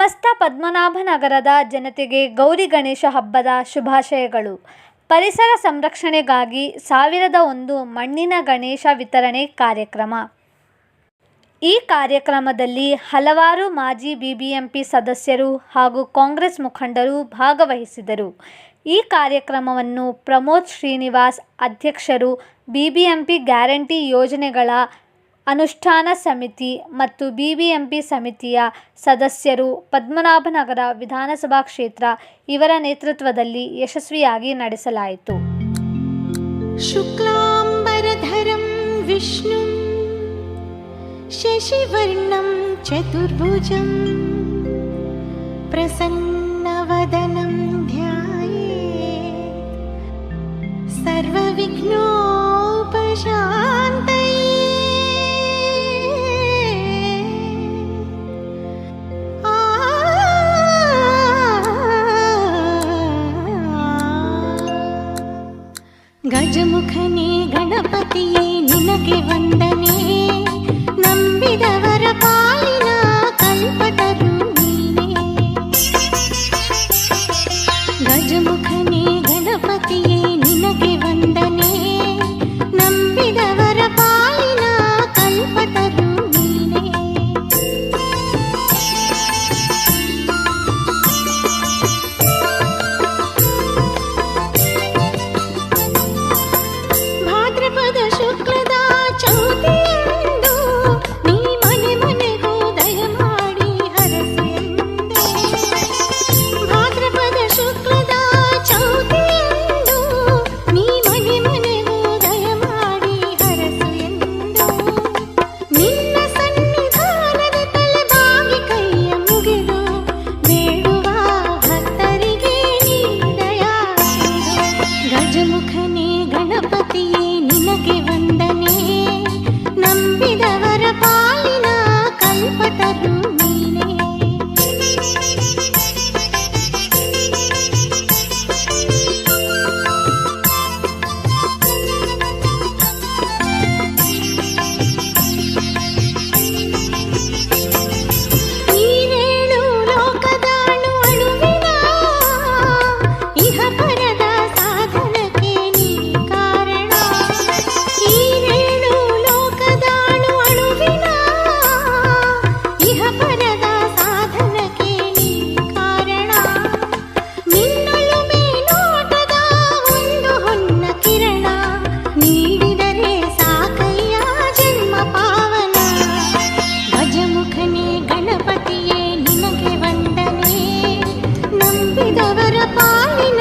ಸಮಸ್ತ ಪದ್ಮನಾಭನಗರದ ಜನತೆಗೆ ಗೌರಿ ಗಣೇಶ ಹಬ್ಬದ ಶುಭಾಶಯಗಳು. ಪರಿಸರ ಸಂರಕ್ಷಣೆಗಾಗಿ ಸಾವಿರದ ಒಂದು ಮಣ್ಣಿನ ಗಣೇಶ ವಿತರಣೆ ಕಾರ್ಯಕ್ರಮ. ಈ ಕಾರ್ಯಕ್ರಮದಲ್ಲಿ ಹಲವಾರು ಮಾಜಿ ಬಿಬಿಎಂಪಿ ಸದಸ್ಯರು ಹಾಗೂ ಕಾಂಗ್ರೆಸ್ ಮುಖಂಡರು ಭಾಗವಹಿಸಿದರು. ಈ ಕಾರ್ಯಕ್ರಮವನ್ನು ಪ್ರಮೋದ್ ಶ್ರೀನಿವಾಸ್ ಅಧ್ಯಕ್ಷರು, ಬಿಬಿಎಂಪಿ ಗ್ಯಾರಂಟಿ ಯೋಜನೆಗಳ ಅನುಷ್ಠಾನ ಸಮಿತಿ ಮತ್ತು ಬಿಬಿಎಂಪಿ ಸಮಿತಿಯ ಸದಸ್ಯರು ಪದ್ಮನಾಭನಗರ ವಿಧಾನಸಭಾ ಕ್ಷೇತ್ರ ಇವರ ನೇತೃತ್ವದಲ್ಲಿ ಯಶಸ್ವಿಯಾಗಿ ನಡೆಸಲಾಯಿತು. ಶುಕ್ಲಾಂಬರಧರಂ ವಿಷ್ಣು, ಶಶಿವರ್ಣಂ ಚತುರ್ಭುಜಂ, ಪ್ರಸನ್ನವದನಂ ಧ್ಯಾಯೇ. ಸರ್ವವಿಘ್ನೋ பாடின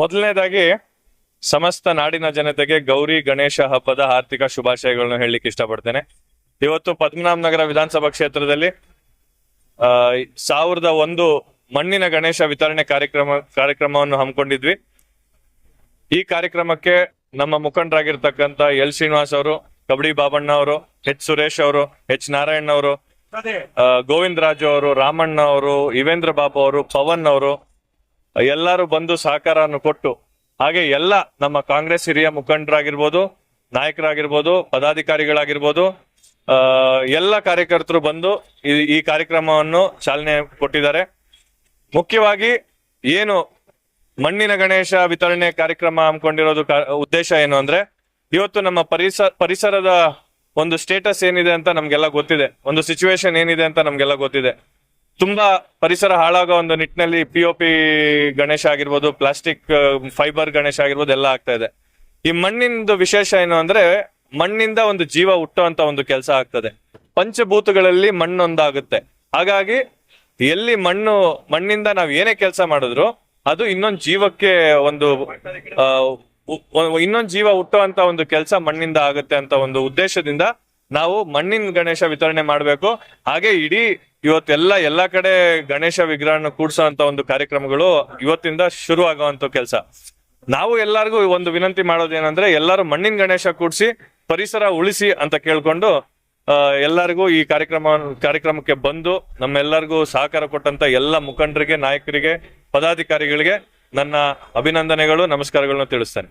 ಮೊದಲನೇದಾಗಿ ಸಮಸ್ತ ನಾಡಿನ ಜನತೆಗೆ ಗೌರಿ ಗಣೇಶ ಹಬ್ಬದ ಆರ್ಥಿಕ ಶುಭಾಶಯಗಳನ್ನು ಹೇಳಲಿಕ್ಕೆ ಇಷ್ಟಪಡ್ತೇನೆ. ಇವತ್ತು ಪದ್ಮನಾಭನಗರ ವಿಧಾನಸಭಾ ಕ್ಷೇತ್ರದಲ್ಲಿ ಆ ಸಾವಿರದ ಒಂದು ಮಣ್ಣಿನ ಗಣೇಶ ವಿತರಣೆ ಕಾರ್ಯಕ್ರಮ ಕಾರ್ಯಕ್ರಮವನ್ನು ಹಮ್ಮಿಕೊಂಡಿದ್ವಿ. ಈ ಕಾರ್ಯಕ್ರಮಕ್ಕೆ ನಮ್ಮ ಮುಖಂಡರಾಗಿರ್ತಕ್ಕಂಥ ಎಲ್ ಶ್ರೀನಿವಾಸ್ ಅವರು ಕಬಡಿ ಬಾಬಣ್ಣ ಅವರು ಎಚ್ ಸುರೇಶ್ ಅವರು ಎಚ್ ನಾರಾಯಣ್ ಅವರು ಗೋವಿಂದ್ ರಾಜು ಅವರು ರಾಮಣ್ಣ ಅವರು ಯುವೇಂದ್ರ ಬಾಬು ಅವರು ಪವನ್ ಅವರು ಎಲ್ಲರೂ ಬಂದು ಸಹಕಾರವನ್ನು ಕೊಟ್ಟು, ಹಾಗೆ ಎಲ್ಲ ನಮ್ಮ ಕಾಂಗ್ರೆಸ್ ಹಿರಿಯ ಮುಖಂಡರಾಗಿರ್ಬೋದು, ನಾಯಕರಾಗಿರ್ಬೋದು, ಪದಾಧಿಕಾರಿಗಳಾಗಿರ್ಬೋದು ಎಲ್ಲ ಕಾರ್ಯಕರ್ತರು ಬಂದು ಈ ಕಾರ್ಯಕ್ರಮವನ್ನು ಚಾಲನೆ ಕೊಟ್ಟಿದ್ದಾರೆ. ಮುಖ್ಯವಾಗಿ ಏನು ಮಣ್ಣಿನ ಗಣೇಶ ವಿತರಣೆ ಕಾರ್ಯಕ್ರಮ ಹಮ್ಮಿಕೊಂಡಿರೋದು ಉದ್ದೇಶ ಏನು ಅಂದ್ರೆ, ಇವತ್ತು ನಮ್ಮ ಪರಿಸರ ಪರಿಸರದ ಒಂದು ಸ್ಟೇಟಸ್ ಏನಿದೆ ಅಂತ ನಮ್ಗೆಲ್ಲ ಗೊತ್ತಿದೆ. ಒಂದು ಸಿಚುವೇಶನ್ ಏನಿದೆ ಅಂತ ನಮ್ಗೆಲ್ಲ ಗೊತ್ತಿದೆ. ತುಂಬಾ ಪರಿಸರ ಹಾಳಾಗೋ ಒಂದು ನಿಟ್ಟಿನಲ್ಲಿ ಪಿ ಪಿ ಗಣೇಶ ಆಗಿರ್ಬೋದು ಪ್ಲಾಸ್ಟಿಕ್ ಫೈಬರ್ ಗಣೇಶ ಆಗಿರ್ಬೋದು ಎಲ್ಲ ಆಗ್ತಾ ಇದೆ. ಈ ಮಣ್ಣಿಂದು ವಿಶೇಷ ಏನು ಅಂದ್ರೆ, ಮಣ್ಣಿಂದ ಒಂದು ಜೀವ ಹುಟ್ಟುವಂತ ಒಂದು ಕೆಲಸ ಆಗ್ತದೆ. ಪಂಚಭೂತಗಳಲ್ಲಿ ಮಣ್ಣೊಂದಾಗುತ್ತೆ. ಹಾಗಾಗಿ ಎಲ್ಲಿ ಮಣ್ಣು, ಮಣ್ಣಿಂದ ನಾವ್ ಏನೇ ಕೆಲಸ ಮಾಡಿದ್ರು, ಅದು ಇನ್ನೊಂದು ಜೀವಕ್ಕೆ ಒಂದು ಇನ್ನೊಂದ್ ಜೀವ ಹುಟ್ಟುವಂತ ಒಂದು ಕೆಲಸ ಮಣ್ಣಿಂದ ಆಗುತ್ತೆ ಅಂತ ಒಂದು ಉದ್ದೇಶದಿಂದ ನಾವು ಮಣ್ಣಿನ ಗಣೇಶ ವಿತರಣೆ ಮಾಡಬೇಕು. ಹಾಗೆ ಇಡೀ ಇವತ್ತೆಲ್ಲ ಎಲ್ಲಾ ಕಡೆ ಗಣೇಶ ವಿಗ್ರಹನ ಕೂಡ್ಸೋಂತ ಒಂದು ಕಾರ್ಯಕ್ರಮಗಳು ಇವತ್ತಿಂದ ಶುರು ಆಗುವಂತ ಕೆಲಸ. ನಾವು ಎಲ್ಲರಿಗೂ ಒಂದು ವಿನಂತಿ ಮಾಡೋದೇನಂದ್ರೆ ಎಲ್ಲರೂ ಮಣ್ಣಿನ ಗಣೇಶ ಕೂಡಿಸಿ ಪರಿಸರ ಉಳಿಸಿ ಅಂತ ಕೇಳ್ಕೊಂಡು ಎಲ್ಲರಿಗೂ ಈ ಕಾರ್ಯಕ್ರಮ ಕಾರ್ಯಕ್ರಮಕ್ಕೆ ಬಂದು ನಮ್ಮೆಲ್ಲರಿಗೂ ಸಹಕಾರ ಕೊಟ್ಟಂತ ಎಲ್ಲ ಮುಖಂಡರಿಗೆ, ನಾಯಕರಿಗೆ, ಪದಾಧಿಕಾರಿಗಳಿಗೆ ನನ್ನ ಅಭಿನಂದನೆಗಳು ನಮಸ್ಕಾರಗಳನ್ನು ತಿಳಿಸ್ತೇನೆ.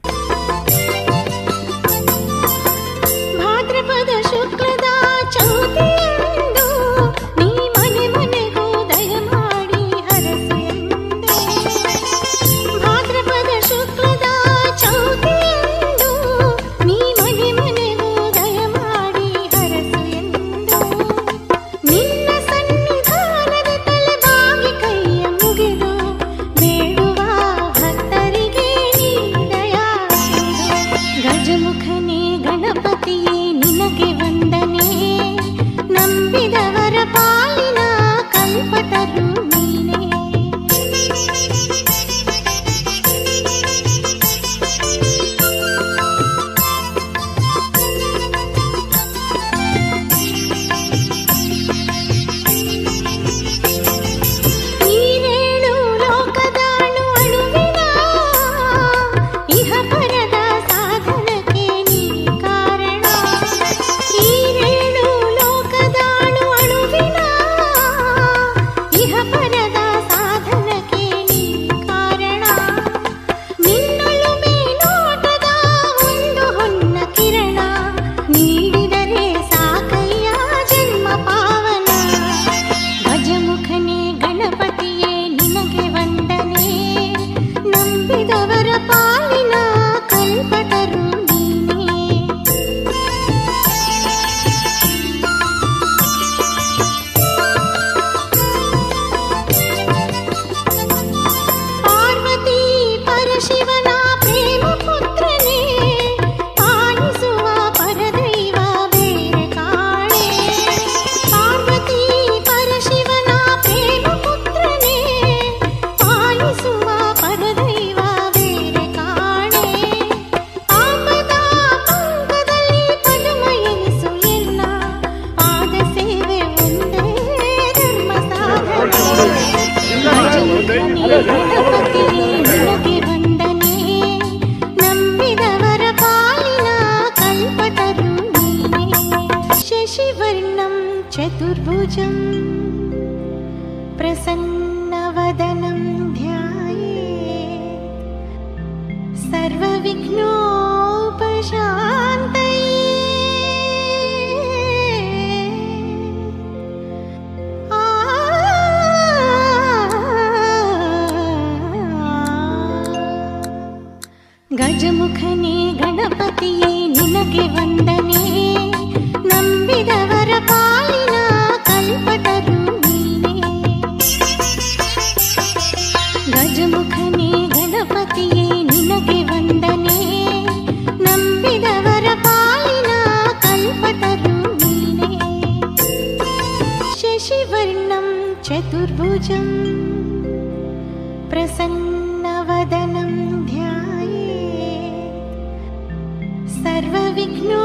भुजं प्रसन्नवदनं ध्याये सर्वविघ्नोपशान्तये। गजमुखनि गणपतिनि न गिवन्दने न वरपाल प्रसन्नवदनं ध्याये सर्वविघ्नोपशा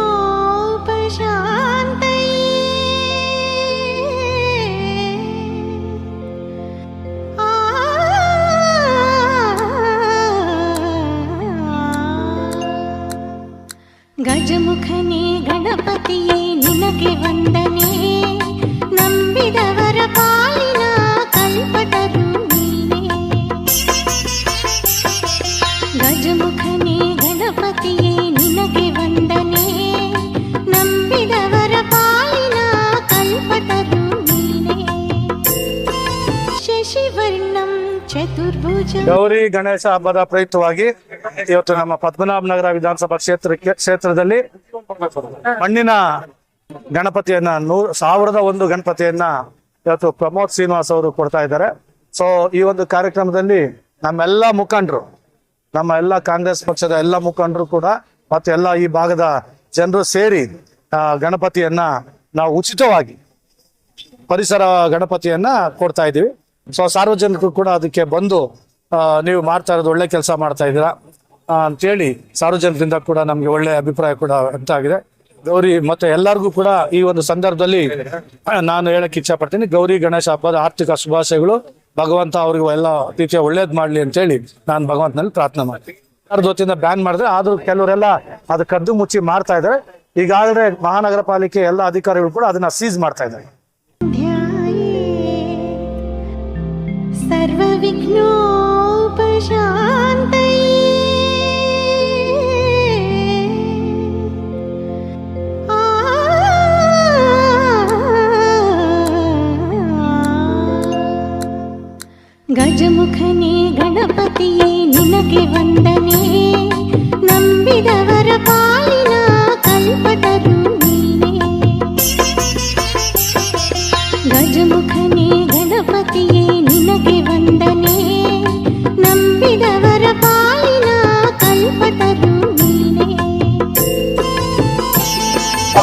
ಗೌರಿ ಗಣೇಶ ಹಬ್ಬದ ಪ್ರಯುಕ್ತವಾಗಿ ಇವತ್ತು ನಮ್ಮ ಪದ್ಮನಾಭ ನಗರ ವಿಧಾನಸಭಾ ಕ್ಷೇತ್ರಕ್ಕೆ ಕ್ಷೇತ್ರದಲ್ಲಿ ಮಣ್ಣಿನ ಗಣಪತಿಯನ್ನ ನೂರ್ ಸಾವಿರದ ಒಂದು ಗಣಪತಿಯನ್ನ ಇವತ್ತು ಪ್ರಮೋದ್ ಶ್ರೀನಿವಾಸ್ ಅವರು ಕೊಡ್ತಾ ಇದ್ದಾರೆ. ಸೊ ಈ ಒಂದು ಕಾರ್ಯಕ್ರಮದಲ್ಲಿ ನಮ್ಮೆಲ್ಲ ಮುಖಂಡರು, ನಮ್ಮ ಎಲ್ಲ ಕಾಂಗ್ರೆಸ್ ಪಕ್ಷದ ಎಲ್ಲ ಮುಖಂಡರು ಕೂಡ ಮತ್ತೆ ಎಲ್ಲ ಈ ಭಾಗದ ಜನರು ಸೇರಿ ಗಣಪತಿಯನ್ನ ನಾವು ಉಚಿತವಾಗಿ ಪರಿಸರ ಗಣಪತಿಯನ್ನ ಕೊಡ್ತಾ ಇದ್ದೀವಿ. ಸೊ ಸಾರ್ವಜನಿಕರು ಕೂಡ ಅದಕ್ಕೆ ಬಂದು ನೀವು ಮಾಡ್ತಾ ಇರೋದು ಒಳ್ಳೆ ಕೆಲಸ ಮಾಡ್ತಾ ಇದ್ದೀರಾ ಅಂತ ಅಂತೇಳಿ ಸಾರ್ವಜನಿಕರಿಂದ ಕೂಡ ನಮ್ಗೆ ಒಳ್ಳೆ ಅಭಿಪ್ರಾಯ ಕೂಡ ವ್ಯಕ್ತ ಆಗಿದೆ ಗೌರಿ ಮತ್ತೆ ಎಲ್ಲರಿಗೂ ಕೂಡ ಈ ಒಂದು ಸಂದರ್ಭದಲ್ಲಿ ನಾನು ಹೇಳಕ್ ಇಚ್ಛೆ ಪಡ್ತೀನಿ ಗೌರಿ ಗಣೇಶ ಹಬ್ಬದ ಆರ್ಥಿಕ ಶುಭಾಶಯಗಳು. ಭಗವಂತ ಅವ್ರಿಗೂ ಎಲ್ಲ ರೀತಿಯ ಒಳ್ಳೇದ್ ಮಾಡ್ಲಿ ಅಂತ ಹೇಳಿ ನಾನು ಭಗವಂತನಲ್ಲಿ ಪ್ರಾರ್ಥನೆ ಮಾಡ್ತೀನಿ. ಜೊತೆಯಿಂದ ಬ್ಯಾನ್ ಮಾಡಿದ್ರೆ, ಆದ್ರೂ ಕೆಲವರೆಲ್ಲ ಅದು ಕದ್ದು ಮುಚ್ಚಿ ಮಾಡ್ತಾ ಇದ್ದಾರೆ. ಈಗಾಗಲೇ ಮಹಾನಗರ ಪಾಲಿಕೆ ಎಲ್ಲ ಅಧಿಕಾರಿಗಳು ಕೂಡ ಅದನ್ನ ಸೀಸ್ ಮಾಡ್ತಾ ಇದ್ದಾರೆ. विघ्नोपशान्तये आ गजमुखने गणपतिये निनगे वन्दने नम्बिदवर पालिना कल्पतरु नीने गजमुखने गणपतिये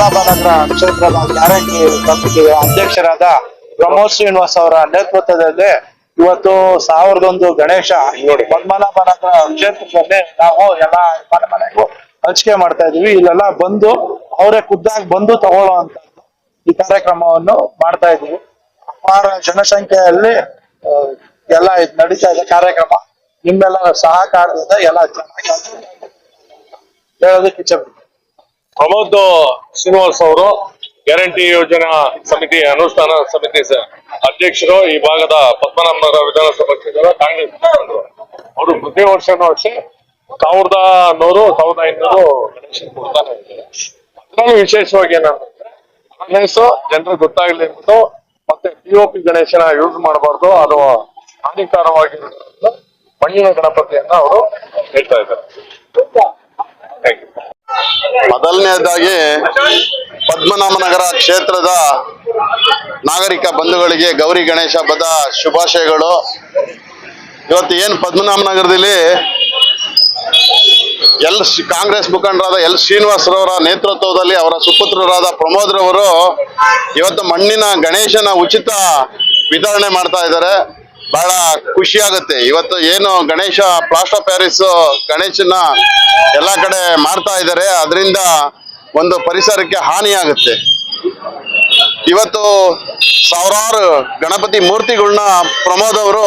ನಗರ ಕ್ಷೇತ್ರದ ಗ್ಯಾರಂಟಿ ಸಮಿತಿಯ ಅಧ್ಯಕ್ಷರಾದ ಪ್ರಮೋದ್ ಶ್ರೀನಿವಾಸ್ ಅವರ ನೇತೃತ್ವದಲ್ಲಿ ಇವತ್ತು ಸಾವಿರದೊಂದು ಗಣೇಶ ಪದ್ಮನಾಭ ನಗರ ಕ್ಷೇತ್ರದಲ್ಲಿ ನಾವು ಎಲ್ಲ ಮನೆ ಮನೆಗೂ ಹಂಚಿಕೆ ಮಾಡ್ತಾ ಇದೀವಿ ಇಲ್ಲೆಲ್ಲ ಬಂದು ಅವರೇ ಖುದ್ದಾಗಿ ಬಂದು ತಗೊಳ್ಳೋ ಅಂತ ಈ ಕಾರ್ಯಕ್ರಮವನ್ನು ಮಾಡ್ತಾ ಇದೀವಿ ಅಪಾರ ಜನಸಂಖ್ಯೆಯಲ್ಲಿ ಎಲ್ಲ ಇದ್ ನಡೀತಾ ಇದೆ ಕಾರ್ಯಕ್ರಮ. ನಿಮ್ಮೆಲ್ಲರ ಸಹಕಾರದಿಂದ ಎಲ್ಲ ಚೆನ್ನಾಗಿ. ಹೇಳೋದಕ್ಕೆ ಇಚ್ಛೆ. ಪ್ರಮೋದ್ ಶ್ರೀನಿವಾಸ್ ಅವರು ಗ್ಯಾರಂಟಿ ಯೋಜನಾ ಸಮಿತಿ ಅನುಷ್ಠಾನ ಸಮಿತಿ ಅಧ್ಯಕ್ಷರು ಈ ಭಾಗದ ಪದ್ಮನಾಭನಗರ ವಿಧಾನಸಭಾ ಕ್ಷೇತ್ರದ ಕಾಂಗ್ರೆಸ್ ಅವರು ಪ್ರತಿ ವರ್ಷನೂ ಅಷ್ಟೇ ಸಾವಿರದ ನೂರು, ಸಾವಿರದ ಐನೂರು ಗಣೇಶ ಕೊಡ್ತಾನೆ ವಿಶೇಷವಾಗಿ ಏನಂತಂದ್ರೆ ಗಣೇಶ ಜನರಿಗೆ ಗೊತ್ತಾಗಲಿ ಅಂದ್ಬಿಟ್ಟು ಮತ್ತೆ ಪಿಒಪಿ ಗಣೇಶನ ಯೂಸ್ ಮಾಡಬಾರ್ದು, ಅದು ಹಾನಿಕಾರವಾಗಿ ಮಣ್ಣಿನ ಗಣಪತಿಯನ್ನ ಅವರು ಹೇಳ್ತಾ ಇದ್ದಾರೆ. ಥ್ಯಾಂಕ್ ಯು ಮೊದಲನೇದಾಗಿ ಪದ್ಮನಾಭನಗರ ಕ್ಷೇತ್ರದ ನಾಗರಿಕ ಬಂಧುಗಳಿಗೆ ಗೌರಿ ಗಣೇಶ ಹಬ್ಬದ ಶುಭಾಶಯಗಳು. ಇವತ್ತು ಏನು ಪದ್ಮನಾಭನಗರದಲ್ಲಿ ಎಲ್ ಕಾಂಗ್ರೆಸ್ ಮುಖಂಡರಾದ ಎಲ್ ಶ್ರೀನಿವಾಸರವರ ನೇತೃತ್ವದಲ್ಲಿ ಅವರ ಸುಪುತ್ರರಾದ ಪ್ರಮೋದ್ ರವರು ಇವತ್ತು ಮಣ್ಣಿನ ಗಣೇಶನ ಉಚಿತ ವಿತರಣೆ ಮಾಡ್ತಾ ಇದ್ದಾರೆ. ಬಹಳ ಖುಷಿ ಆಗುತ್ತೆ. ಇವತ್ತು ಏನು ಗಣೇಶ ಪ್ಲಾಸ್ಟರ್ ಪ್ಯಾರಿಸ್ ಗಣೇಶನ ಎಲ್ಲ ಕಡೆ ಮಾಡ್ತಾ ಇದ್ದಾರೆ. ಅದರಿಂದ ಒಂದು ಪರಿಸರಕ್ಕೆ ಹಾನಿಯಾಗುತ್ತೆ. ಇವತ್ತು ಸಾವಿರಾರು ಗಣಪತಿ ಮೂರ್ತಿಗಳನ್ನ ಪ್ರಮೋದ್ ಅವರು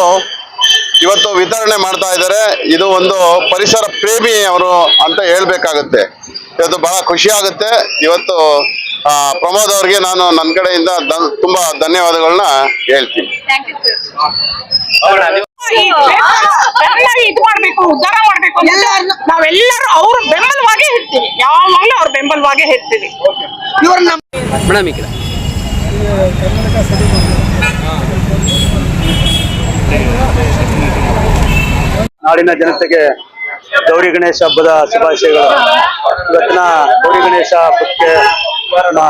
ಇವತ್ತು ವಿತರಣೆ ಮಾಡ್ತಾ ಇದ್ದಾರೆ. ಇದು ಒಂದು ಪರಿಸರ ಪ್ರೇಮಿ ಅವರು ಅಂತ ಹೇಳ್ಬೇಕಾಗುತ್ತೆ. ಇವತ್ತು ಬಹಳ ಖುಷಿ ಆಗುತ್ತೆ. ಇವತ್ತು ಪ್ರಮೋದ್ ಅವ್ರಿಗೆ ನಾನು ನನ್ನ ಕಡೆಯಿಂದ ತುಂಬಾ ಧನ್ಯವಾದಗಳನ್ನ ಹೇಳ್ತೀನಿ. ಇದು ಮಾಡ್ಬೇಕು ಉದ್ಧಾರ ಮಾಡ್ಬೇಕು ನಾವೆಲ್ಲರೂ ಅವ್ರ ಬೆಂಬಲವಾಗೇ ಇರ್ತೀವಿ. ಯಾವಾಗ್ಲೂ ಅವ್ರ ಬೆಂಬಲವಾಗೇ ಇರ್ತೀವಿ. ಇವ್ರ ಮೇಡಮ್ ಈ ಕಡೆ. ನಾಡಿನ ಜನತೆಗೆ ಗೌರಿ ಗಣೇಶ ಹಬ್ಬದ ಶುಭಾಶಯಗಳು. ಇವತ್ತಿನ ಗೌರಿ ಗಣೇಶ ಹಬ್ಬಕ್ಕೆ ನಮ್ಮ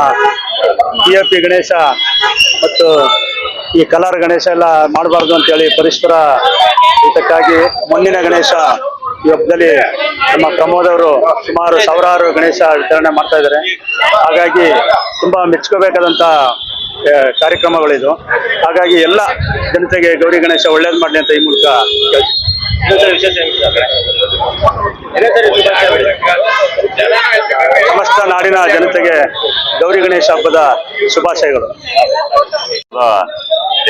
ಪಿ ಎಫ್ ಪಿ ಗಣೇಶ ಮತ್ತು ಈ ಕಲರ್ ಗಣೇಶ ಎಲ್ಲ ಮಾಡಬಾರ್ದು ಅಂತೇಳಿ ಪರಿಸರ ಇದಕ್ಕಾಗಿ ಮಣ್ಣಿನ ಗಣೇಶ ಈ ಹಬ್ಬದಲ್ಲಿ ನಮ್ಮ ಪ್ರಮೋದ್ ಅವರು ಸುಮಾರು ಸಾವಿರಾರು ಗಣೇಶ ವಿತರಣೆ ಮಾಡ್ತಾ ಇದ್ದಾರೆ. ಹಾಗಾಗಿ ತುಂಬಾ ಮೆಚ್ಕೋಬೇಕಾದಂತ ಆ, ಕಾರ್ಯಕ್ರಮಗಳಿದು ಹಾಗಾಗಿ ಎಲ್ಲ ಜನತೆಗೆ ಗೌರಿ ಗಣೇಶ ಒಳ್ಳೇದು ಮಾಡಲಿ ಅಂತ ಈ ಮೂಲಕ. ಸಮಸ್ತ ನಾಡಿನ ಜನತೆಗೆ ಗೌರಿ ಗಣೇಶ ಹಬ್ಬದ ಶುಭಾಶಯಗಳು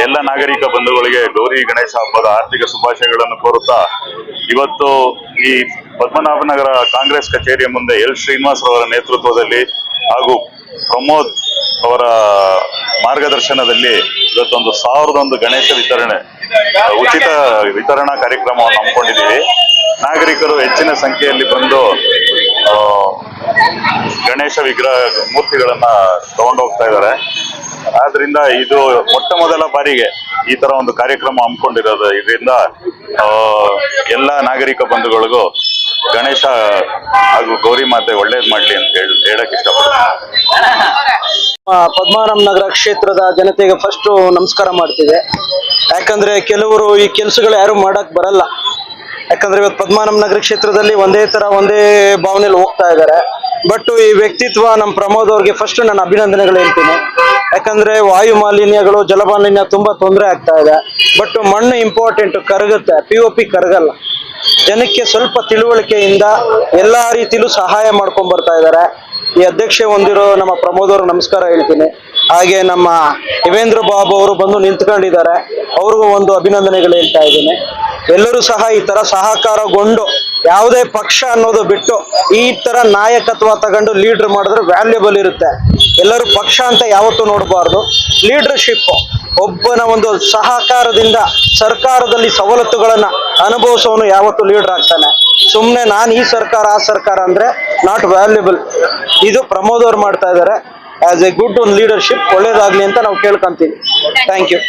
ಎಲ್ಲ ನಾಗರಿಕ ಬಂಧುಗಳಿಗೆ ಗೌರಿ ಗಣೇಶ ಹಬ್ಬದ ಆರ್ಥಿಕ ಶುಭಾಶಯಗಳನ್ನು ಕೋರುತ್ತಾ, ಇವತ್ತು ಈ ಪದ್ಮನಾಭನಗರ ಕಾಂಗ್ರೆಸ್ ಕಚೇರಿಯ ಮುಂದೆ ಎಲ್ ಶ್ರೀನಿವಾಸ್ ಅವರ ನೇತೃತ್ವದಲ್ಲಿ ಹಾಗೂ ಪ್ರಮೋದ್ ಅವರ ಮಾರ್ಗದರ್ಶನದಲ್ಲಿ ಇವತ್ತೊಂದು ಸಾವಿರದ ಒಂದು ಗಣೇಶ ವಿತರಣೆ ಉಚಿತ ವಿತರಣಾ ಕಾರ್ಯಕ್ರಮವನ್ನು ಹಮ್ಮಿಕೊಂಡಿದ್ದೀವಿ. ನಾಗರಿಕರು ಹೆಚ್ಚಿನ ಸಂಖ್ಯೆಯಲ್ಲಿ ಬಂದು ಗಣೇಶ ವಿಗ್ರಹ ಮೂರ್ತಿಗಳನ್ನ ತಗೊಂಡು ಹೋಗ್ತಾ ಇದ್ದಾರೆ. ಆದ್ರಿಂದ ಇದು ಮೊಟ್ಟ ಮೊದಲ ಬಾರಿಗೆ ಈ ತರ ಒಂದು ಕಾರ್ಯಕ್ರಮ ಹಮ್ಮಿಕೊಂಡಿರೋದು. ಇದರಿಂದ ಎಲ್ಲ ನಾಗರಿಕ ಬಂಧುಗಳಿಗೂ ಗಣೇಶ ಹಾಗೂ ಗೌರಿ ಮಾತೆ ಒಳ್ಳೇದ್ ಮಾಡ್ಲಿ ಅಂತ ಹೇಳಿ, ಹೇಳಕ್ ಇಷ್ಟಪಡ್ತೀನಿ. ಪದ್ಮಾರಾಮ್ ನಗರ ಕ್ಷೇತ್ರದ ಜನತೆಗೆ ಫಸ್ಟ್ ನಮಸ್ಕಾರ ಮಾಡ್ತಿದೆ. ಯಾಕಂದ್ರೆ ಕೆಲವರು ಈ ಕೆಲಸಗಳು ಯಾರು ಮಾಡಕ್ ಬರಲ್ಲ. ಯಾಕಂದ್ರೆ ಇವತ್ತು ಪದ್ಮನಾಭ ನಗರ ಕ್ಷೇತ್ರದಲ್ಲಿ ಒಂದೇ ತರ, ಒಂದೇ ಭಾವನೆಯಲ್ಲಿ ಹೋಗ್ತಾ ಇದ್ದಾರೆ. ಬಟ್ ಈ ವ್ಯಕ್ತಿತ್ವ ನಮ್ಮ ಪ್ರಮೋದ್ ಅವ್ರಿಗೆ ಫಸ್ಟ್ ನಾನು ಅಭಿನಂದನೆಗಳು ಹೇಳ್ತೀನಿ. ಯಾಕಂದ್ರೆ ವಾಯು ಮಾಲಿನ್ಯಗಳು, ಜಲಮಾಲಿನ್ಯ ತುಂಬಾ ತೊಂದರೆ ಆಗ್ತಾ ಇದೆ. ಬಟ್ ಮಣ್ಣು ಇಂಪಾರ್ಟೆಂಟ್ ಕರಗುತ್ತೆ ಪಿ ಒ ಪಿ ಕರಗಲ್ಲ. ಜನಕ್ಕೆ ಸ್ವಲ್ಪ ತಿಳುವಳಿಕೆಯಿಂದ ಎಲ್ಲಾ ರೀತಿಲೂ ಸಹಾಯ ಮಾಡ್ಕೊಂಡ್ ಬರ್ತಾ ಇದ್ದಾರೆ. ಈ ಅಧ್ಯಕ್ಷೆ ಹೊಂದಿರೋ ನಮ್ಮ ಪ್ರಮೋದ್ ಅವರು ನಮಸ್ಕಾರ ಹೇಳ್ತೀನಿ. ಹಾಗೆ ನಮ್ಮ ಯವೇಂದ್ರ ಬಾಬು ಅವರು ಬಂದು ನಿಂತ್ಕೊಂಡಿದ್ದಾರೆ. ಅವ್ರಿಗೂ ಒಂದು ಅಭಿನಂದನೆಗಳು ಹೇಳ್ತಾ ಇದ್ದೀನಿ. ಎಲ್ಲರೂ ಸಹ ಈ ತರ ಸಹಕಾರಗೊಂಡು ಯಾವುದೇ ಪಕ್ಷ ಅನ್ನೋದು ಬಿಟ್ಟು ಈ ತರ ನಾಯಕತ್ವ ತಗೊಂಡು ಲೀಡರ್ ಮಾಡಿದ್ರೆ ವ್ಯಾಲ್ಯೂಬಲ್ ಇರುತ್ತೆ. ಎಲ್ಲರೂ ಪಕ್ಷ ಅಂತ ಯಾವತ್ತೂ ನೋಡಬಾರ್ದು. ಲೀಡರ್ಶಿಪ್ ಒಬ್ಬನ ಒಂದು ಸಹಕಾರದಿಂದ ಸರ್ಕಾರದಲ್ಲಿ ಸವಲತ್ತುಗಳನ್ನ ಅನುಭವಿಸೋನು ಯಾವತ್ತು ಲೀಡರ್ ಆಗ್ತಾನೆ. ಸುಮ್ಮನೆ ನಾನು ಈ ಸರ್ಕಾರ, ಆ ಸರ್ಕಾರ ಅಂದ್ರೆ ನಾಟ್ ವ್ಯಾಲ್ಯೂಬಲ್ ಇದು ಪ್ರಮೋದ್ ಅವ್ರು ಮಾಡ್ತಾ ಇದ್ದಾರೆ ಆಸ್ ಎ ಗುಡ್ ಒಂದು ಲೀಡರ್ಶಿಪ್ ಒಳ್ಳೇದಾಗ್ಲಿ ಅಂತ ನಾವು ಕೇಳ್ಕೊಂತೀವಿ. Thank you